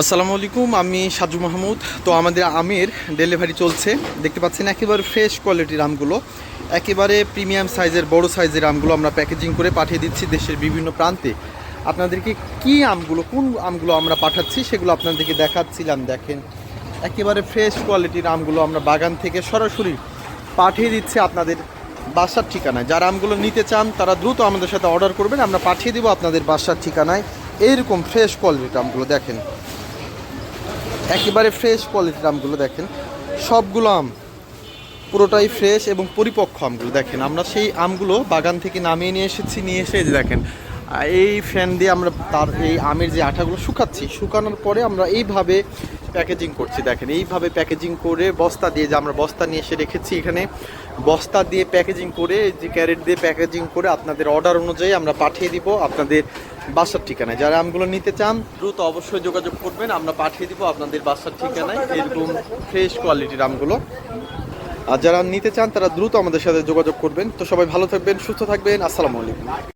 আসসালামু আলাইকুম, আমি সাজু মাহমুদ। তো আমাদের আমের ডেলিভারি চলছে। দেখতে পাচ্ছেন, একেবারে ফ্রেশ কোয়ালিটির আমগুলো একেবারে প্রিমিয়াম সাইজের বড় সাইজের আমগুলো আমরা প্যাকেজিং করে পাঠিয়ে দিচ্ছি দেশের বিভিন্ন প্রান্তে। আপনাদেরকে কি আমগুলো, কোন আমগুলো আমরা পাঠাচ্ছি সেগুলো আপনাদেরকে দেখাচ্ছিলাম, দেখেন। একেবারে ফ্রেশ কোয়ালিটির আমগুলো আমরা বাগান থেকে সরাসরি পাঠিয়ে দিচ্ছি আপনাদের বাসার ঠিকানায়। যারা আমগুলো নিতে চান, তারা দ্রুত আমাদের সাথে অর্ডার করবেন। আমরা পাঠিয়ে দেবো আপনাদের বাসার ঠিকানায়। এইরকম ফ্রেশ কোয়ালিটির আমগুলো দেখেন। একেবারে ফ্রেশ কোয়ালিটির আমগুলো দেখেন। সবগুলো আম, পুরোটাই ফ্রেশ এবং পরিপক্ক আমগুলো দেখেন। আমরা সেই আমগুলো বাগান থেকে নামিয়ে নিয়ে এসেছি, নিয়ে এসে দেখেন এই ফ্যান দিয়ে আমরা তার এই আমের যে আঠাগুলো শুকাচ্ছি, শুকানোর পরে আমরা এইভাবে প্যাকেজিং করছি, দেখেন। এইভাবে প্যাকেজিং করে বস্তা দিয়ে যে আমরা বস্তা নিয়ে এসে রেখেছি এখানে, বস্তা দিয়ে প্যাকেজিং করে যে ক্যারেট দিয়ে প্যাকেজিং করে আপনাদের অর্ডার অনুযায়ী আমরা পাঠিয়ে দিব আপনাদের বাসার ঠিকানায়। যারা আমগুলো নিতে চান, দ্রুত অবশ্যই যোগাযোগ করবেন, আমরা পাঠিয়ে দিব আপনাদের বাসার ঠিকানায় এরকম ফ্রেশ কোয়ালিটির আমগুলো। আর যারা নিতে চান, তারা দ্রুত আমাদের সাথে যোগাযোগ করবেন। তো সবাই ভালো থাকবেন, সুস্থ থাকবেন, আসসালামু আলাইকুম।